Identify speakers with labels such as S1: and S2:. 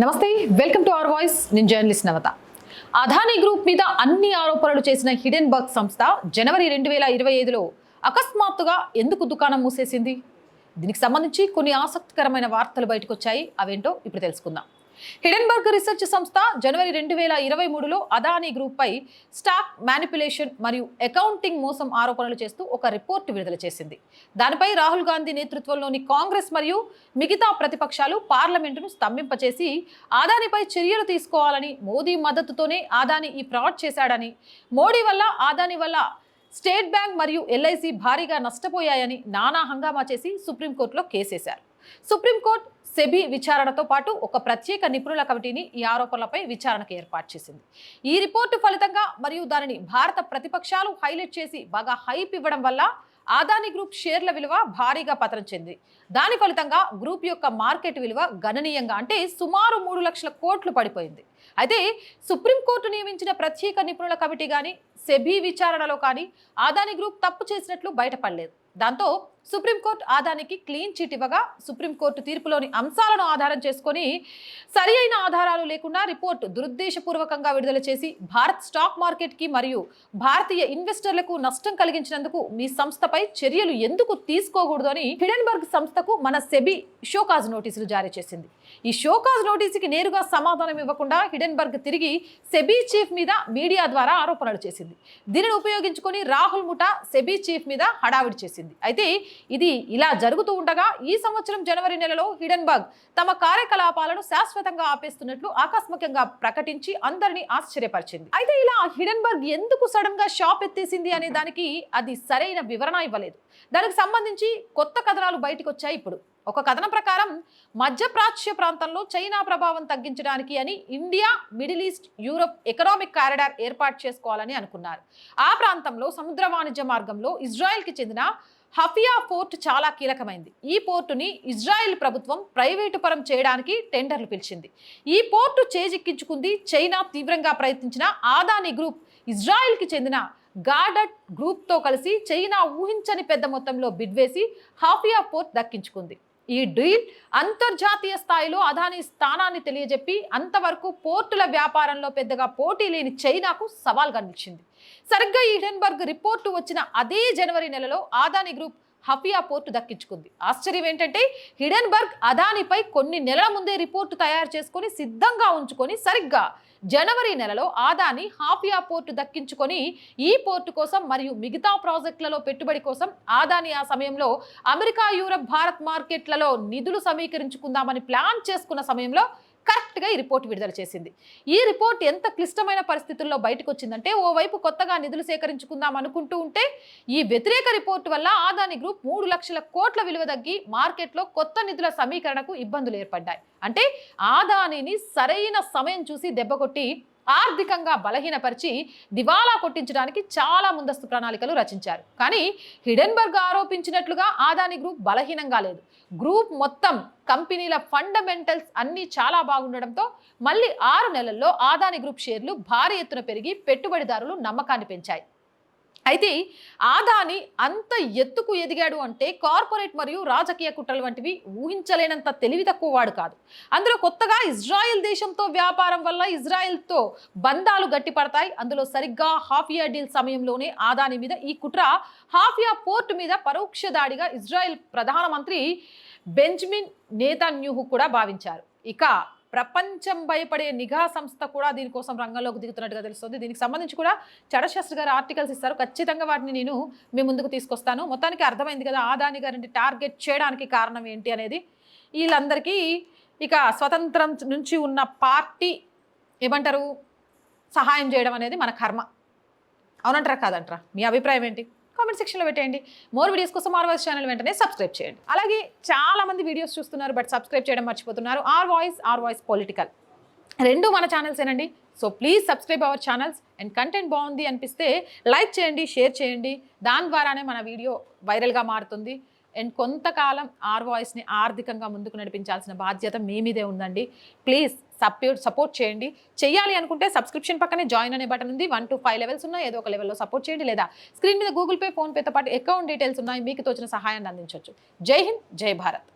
S1: నమస్తే welcome to our voice. నేను journalist Navatha. Adani group మీద అన్ని ఆరోపణలు చేసిన హిడెన్ బర్గ్ సంస్థ జనవరి రెండు వేల ఇరవై ఐదులో అకస్మాత్తుగా ఎందుకు దుకాణం మూసేసింది? దీనికి సంబంధించి కొన్ని ఆసక్తికరమైన వార్తలు బయటకు వచ్చాయి అవేంటో ఇప్పుడు తెలుసుకుందాం. హిడెన్బర్గ్ రీసెర్చ్ సంస్థ జనవరి రెండు వేల ఇరవై మూడులో అదానీ గ్రూప్పై స్టాక్ మ్యానిపులేషన్ మరియు అకౌంటింగ్ మోసం ఆరోపణలు చేస్తూ ఒక రిపోర్ట్ విడుదల చేసింది. దానిపై రాహుల్ గాంధీ నేతృత్వంలోని కాంగ్రెస్ మరియు మిగతా ప్రతిపక్షాలు పార్లమెంటును స్తంభింపచేసి ఆదానిపై చర్యలు తీసుకోవాలని మోదీ మద్దతుతోనే ఆదాని ఈ ఫ్రాడ్ చేశాడని మోడీ వల్ల ఆదాని వల్ల స్టేట్ బ్యాంక్ మరియు ఎల్ఐసి భారీగా నష్టపోయాయని నానా హంగామా చేసి సుప్రీంకోర్టులో కేసేశారు. సుప్రీంకోర్టు సెబీ విచారణతో పాటు ఒక ప్రత్యేక నిపుణుల కమిటీని ఈ ఆరోపణలపై విచారణకు ఏర్పాటు చేసింది. ఈ రిపోర్టు ఫలితంగా మరియు దానిని భారత ప్రతిపక్షాలు హైలైట్ చేసి బాగా హైప్ ఇవ్వడం వల్ల ఆదాని గ్రూప్ షేర్ల విలువ భారీగా పతనం చెంది. దాని ఫలితంగా గ్రూప్ యొక్క మార్కెట్ విలువ గణనీయంగా అంటే సుమారు మూడు లక్షల కోట్లు పడిపోయింది. అయితే సుప్రీంకోర్టు నియమించిన ప్రత్యేక నిపుణుల కమిటీ కానీ సెబీ విచారణలో కానీ ఆదాని గ్రూప్ తప్పు చేసినట్లు బయటపడలేదు. దాంతో సుప్రీంకోర్టు ఆదానికి క్లీన్ చిట్ ఇవ్వగా సుప్రీంకోర్టు తీర్పులోని అంశాలను ఆధారం చేసుకొని సరి అయిన ఆధారాలు లేకుండా రిపోర్టు దురుద్దేశపూర్వకంగా విడుదల చేసి భారత్ స్టాక్ మార్కెట్కి మరియు భారతీయ ఇన్వెస్టర్లకు నష్టం కలిగించినందుకు మీ సంస్థపై చర్యలు ఎందుకు తీసుకోకూడదు అని హిడెన్బర్గ్ సంస్థకు మన సెబీ షోకాజ్ నోటీసులు జారీ చేసింది. ఈ షోకాజ్ నోటీసుకి నేరుగా సమాధానం ఇవ్వకుండా హిడెన్బర్గ్ తిరిగి సెబీ చీఫ్ మీద మీడియా ద్వారా ఆరోపణలు చేసింది. దీనిని ఉపయోగించుకొని రాహుల్ ముఠా సెబీ చీఫ్ మీద హడావిడి చేసింది. అయితే ఇది ఇలా జరుగుతూ ఉండగా ఈ సంవత్సరం జనవరి నెలలో హిడెన్బర్గ్ తమ కార్యకలాపాలను శాశ్వతంగా ఆపేస్తున్నట్లు ఆకస్మికంగా ప్రకటించి అందరినీ ఆశ్చర్యపరిచింది. అయితే ఇలా హిడెన్బర్గ్ ఎందుకు సడన్గా షాప్ ఎత్తేసింది అనే దానికి అది సరైన వివరణ ఇవ్వలేదు. దానికి సంబంధించి కొత్త కథనాలు బయటకు వచ్చాయి ఇప్పుడు. ఒక కథనం ప్రకారం మధ్యప్రాచ్య ప్రాంతంలో చైనా ప్రభావం తగ్గించడానికి అని India middle east Europe economic corridor ఏర్పాటు చేసుకోవాలని అనుకున్నారు. ఆ ప్రాంతంలో సముద్ర వాణిజ్య మార్గంలో ఇజ్రాయెల్కి చెందిన హఫియా పోర్ట్ చాలా కీలకమైంది. ఈ పోర్టుని ఇజ్రాయెల్ ప్రభుత్వం ప్రైవేటు పరం చేయడానికి టెండర్లు పిలిచింది. ఈ పోర్టు చేజిక్కించుకుంది చైనా తీవ్రంగా ప్రయత్నించిన ఆదాని గ్రూప్ ఇజ్రాయెల్కి చెందిన గార్డట్ గ్రూప్తో కలిసి చైనా ఊహించని పెద్ద మొత్తంలో బిడ్ వేసి హాఫియా పోర్ట్ దక్కించుకుంది. ఈ డీల్ అంతర్జాతీయ స్థాయిలో అదాని స్థానాన్ని తెలియజెప్పి అంతవరకు పోర్టుల వ్యాపారంలో పెద్దగా పోటీ లేని చైనాకు సవాల్గా నిలిచింది. సరిగ్గా ఈడెన్బర్గ్ హిడెన్బర్గ్ రిపోర్టు వచ్చిన అదే జనవరి నెలలో ఆదాని గ్రూప్ హఫియా పోర్టు దక్కించుకుంది. ఆశ్చర్యం ఏంటంటే హిడెన్బర్గ్ అదానిపై కొన్ని నెలల ముందే రిపోర్టు తయారు చేసుకొని సిద్ధంగా ఉంచుకొని సరిగ్గా జనవరి నెలలో ఆదాని హాఫియా పోర్టు దక్కించుకొని ఈ పోర్టు కోసం మరియు మిగతా ప్రాజెక్టులలో పెట్టుబడి కోసం ఆదాని ఆ సమయంలో అమెరికా యూరప్ భారత్ మార్కెట్లలో నిధులు సమీకరించుకుందామని ప్లాన్ చేసుకున్న సమయంలో కరెక్ట్గా ఈ రిపోర్ట్ విడుదల చేసింది. ఈ రిపోర్ట్ ఎంత క్లిష్టమైన పరిస్థితుల్లో బయటకు వచ్చిందంటే ఓవైపు కొత్తగా నిధులు సేకరించుకుందాం అనుకుంటూ ఉంటే ఈ వ్యతిరేక రిపోర్ట్ వల్ల ఆదాని గ్రూప్ మూడు లక్షల కోట్ల విలువ తగ్గి మార్కెట్లో కొత్త నిధుల సమీకరణకు ఇబ్బందులు ఏర్పడ్డాయి. అంటే ఆదానిని సరైన సమయం చూసి దెబ్బకొట్టి ఆర్థికంగా బలహీనపరిచి దివాలా కొట్టించడానికి చాలా ముందస్తు ప్రణాళికలు రచించారు. కానీ హిడెన్బర్గ్ ఆరోపించినట్లుగా ఆదాని గ్రూప్ బలహీనంగా లేదు. గ్రూప్ మొత్తం కంపెనీల ఫండమెంటల్స్ అన్నీ చాలా బాగుండడంతో మళ్ళీ ఆరు నెలల్లో ఆదాని గ్రూప్ షేర్లు భారీ ఎత్తున పెరిగి పెట్టుబడిదారులు నమ్మకాన్ని పెంచాయి. అయితే ఆదాని అంత ఎత్తుకు ఎదిగాడు అంటే కార్పొరేట్ మరియు రాజకీయ కుట్రలు వంటివి ఊహించలేనంత తెలివి తక్కువ వాడు కాదు. అందులో కొత్తగా ఇజ్రాయెల్ దేశంతో వ్యాపారం వల్ల ఇజ్రాయెల్తో బంధాలు గట్టిపడతాయి. అందులో సరిగ్గా హాఫియా డీల్ సమయంలోనే ఆదాని మీద ఈ కుట్ర హాఫియా పోర్ట్ మీద పరోక్ష దాడిగా ఇజ్రాయెల్ ప్రధానమంత్రి బెంజమిన్ నేతాన్యూహు కూడా భావించారు. ఇక ప్రపంచం భయపడే నిఘా సంస్థ కూడా దీనికోసం రంగంలోకి దిగుతున్నట్టుగా తెలుస్తుంది. దీనికి సంబంధించి కూడా చడశాస్త్రి గారు ఆర్టికల్స్ ఇస్తారు. ఖచ్చితంగా వాటిని నేను మీ ముందుకు తీసుకొస్తాను. మొత్తానికి అర్థమైంది కదా ఆదాని గారిని టార్గెట్ చేయడానికి కారణం ఏంటి అనేది. వీళ్ళందరికీ ఇక స్వతంత్రం నుంచి ఉన్న పార్టీ ఏమంటారు? సహాయం చేయడం అనేది మన కర్మ. అవునంటారా? కాదంటారా? మీ అభిప్రాయం ఏంటి? కామెంట్ సెక్షన్లో పెట్టేయండి. మోర్ వీడియోస్ కోసం ఆర్ వాయిస్ ఛానల్ వెంటనే సబ్స్క్రైబ్ చేయండి. అలాగే చాలా మంది వీడియోస్ చూస్తున్నారు బట్ సబ్స్క్రైబ్ చేయడం మర్చిపోతున్నారు. R voice R voice political రెండు మన ఛానల్సేనండి so please subscribe our channels and content బాగుంది అనిపిస్తే లైక్ చేయండి షేర్ చేయండి. దాని ద్వారానే మన వీడియో వైరల్గా మారుతుంది. అండ్ కొంతకాలం ఆర్ వాయిస్ని ఆర్థికంగా ముందుకు నడిపించాల్సిన బాధ్యత మీ మీదే ఉందండి. ప్లీజ్ సపోర్ట్ సపోర్ట్ చేయండి. చేయాలి అనుకుంటే సబ్స్క్రిప్షన్ పక్కనే జాయిన్ అనే బటన్ ఉంది. వన్ టు ఫైవ్ లెవెల్స్ ఉన్నాయి. ఏదో ఒక లెవెల్లో సపోర్ట్ చేయండి. లేదా స్క్రీన్ మీద గూగుల్ పే ఫోన్పేతో పాటు అకౌంట్ డీటెయిల్స్ ఉన్నాయి. మీకు తోచిన సహాయాన్ని అందించవచ్చు. జై హింద్ జై భారత్.